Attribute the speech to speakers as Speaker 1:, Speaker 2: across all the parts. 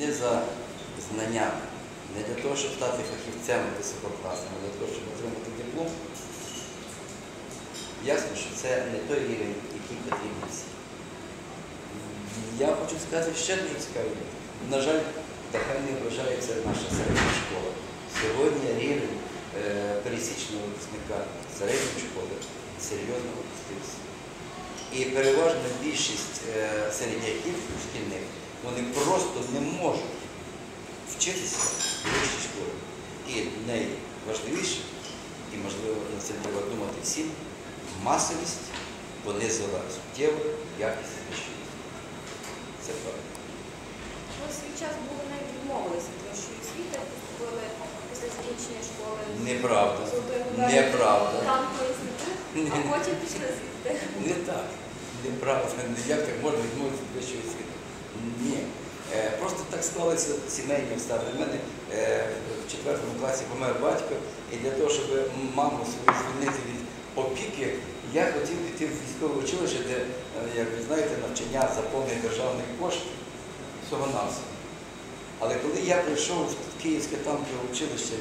Speaker 1: не за знаннями, не для того, щоб стати фахівцем висококласним, а для того, щоб отримати диплом. Ясно, що це не той рівень, який потрібен всім. Я хочу сказати ще дуже цікаве. На жаль, така не вважається наша середня школа. Сьогодні рівень е, пересічного випускника середньої школи серйозно опустився. І переважна більшість е, середняків шкільних, вони просто не можуть вчитися в вищій школі. І найважливіше, і можливо на це треба думати всім, масовість понизила суттєво якість освіти. Це правда.
Speaker 2: Ми свій час були навіть відмовилися від вищої освіти, поступили після закінчення школи.
Speaker 1: Неправда. Неправда.
Speaker 2: Інституту, а потім пішли звідти.
Speaker 1: Не так. Неправда. Як так можна відмовитися від вищої освіти? Ні. Е, Просто так склалися сімейні обставини. У мене е, в четвертому класі помер батько, і для того, щоб маму свою звільнити від опіки, я хотів піти в військове училище, де, е, як ви знаєте, навчання за повний державний кошт всього навсього. Але коли я прийшов в Київське танкове училище,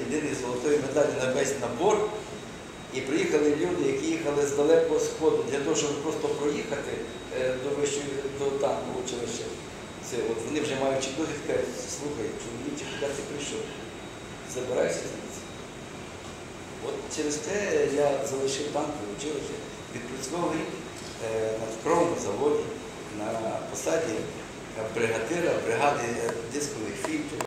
Speaker 1: єдиний золотої медалі на весь набор, і приїхали люди, які їхали з далекого сходу для того, щоб просто проїхати до. Це от вони вже маючи кажуть, слухай, чоловіче, куди ти прийшов? Забирайся звідси. От через те я залишив банк, училище, відпрацював рік е, на цукровому заводі на посаді е, бригадира бригади е, дискових фільтрів.